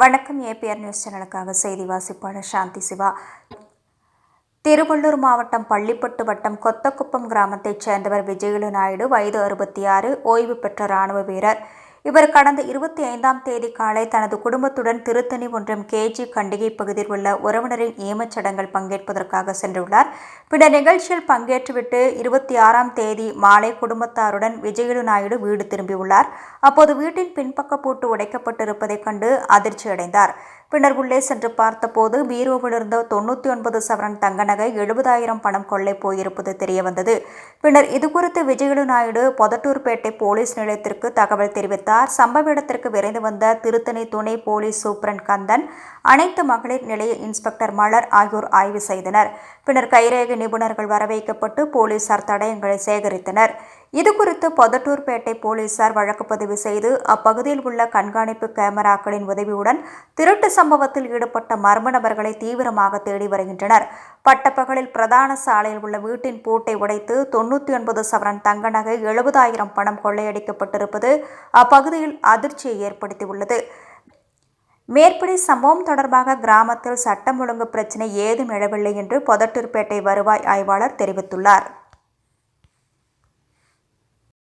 வணக்கம். APR news சேனலுக்காக செய்தி வாசிப்பாளர் சாந்தி சிவா. திருவள்ளூர் மாவட்டம் பள்ளிப்பட்டு வட்டம் கொத்தக்குப்பம் கிராமத்தைச் சேர்ந்தவர் விஜயலு நாயுடு வயது அறுபத்தி ஆறு ஓய்வு பெற்ற ராணுவ வீரர். இவர் கடந்த இருபத்தி ஐந்தாம் தேதி காலை தனது குடும்பத்துடன் திருத்தணி ஒன்றும் கேஜி கண்டிகை பகுதியில் உள்ள உறவினரின் ஏமச்சடங்கில் பங்கேற்பதற்காக சென்றுள்ளார். பின்னர் நிகழ்ச்சியில் பங்கேற்றுவிட்டு இருபத்தி ஆறாம் தேதி மாலை குடும்பத்தாருடன் விஜயலு நாயுடு வீடு திரும்பியுள்ளார். அப்போது வீட்டின் பின்பக்க பூட்டு உடைக்கப்பட்டிருப்பதைக் கண்டு அதிர்ச்சியடைந்தார். பின்னர் உள்ளே சென்று பார்த்தபோது பீரோவில் இருந்த தொண்ணூற்றி ஒன்பது சவரன் தங்க நகை எழுபதாயிரம் பணம் கொள்ளை போயிருப்பது தெரியவந்தது. பின்னர் இதுகுறித்து விஜயலு நாயுடு பொதட்டூர்பேட்டை போலீஸ் நிலையத்திற்கு தகவல் தெரிவித்தார். சம்பவ இடத்திற்கு விரைந்து வந்த திருத்தணி துணை போலீஸ் சூப்பரண்ட் கந்தன் அனைத்து மகளிர் நிலைய இன்ஸ்பெக்டர் மலர் ஆகியோர் ஆய்வு செய்தனர். பின்னர் கைரேகை நிபுணர்கள் வரவைக்கப்பட்டு போலீசார் தடயங்களை சேகரித்தனர். இதுகுறித்து பொதட்டூர்பேட்டை போலீசார் வழக்கு பதிவு செய்து அப்பகுதியில் உள்ள கண்காணிப்பு கேமராக்களின் உதவியுடன் திருட்டு சம்பவத்தில் ஈடுபட்ட மர்ம நபர்களை தீவிரமாக தேடி வருகின்றனர். பட்டப்பகலில் பிரதான சாலையில் உள்ள வீட்டின் பூட்டை உடைத்து தொண்ணூற்றி ஒன்பது சவரன் தங்க நகை எழுபதாயிரம் பணம் கொள்ளையடிக்கப்பட்டிருப்பது அப்பகுதியில் அதிர்ச்சியை ஏற்படுத்தியுள்ளது. மேற்படி சம்பவம் தொடர்பாக கிராமத்தில் சட்டம் ஒழுங்கு பிரச்சினை ஏதும் எழவில்லை என்று பொதட்டூர்பேட்டை வருவாய் ஆய்வாளர் தெரிவித்துள்ளார்.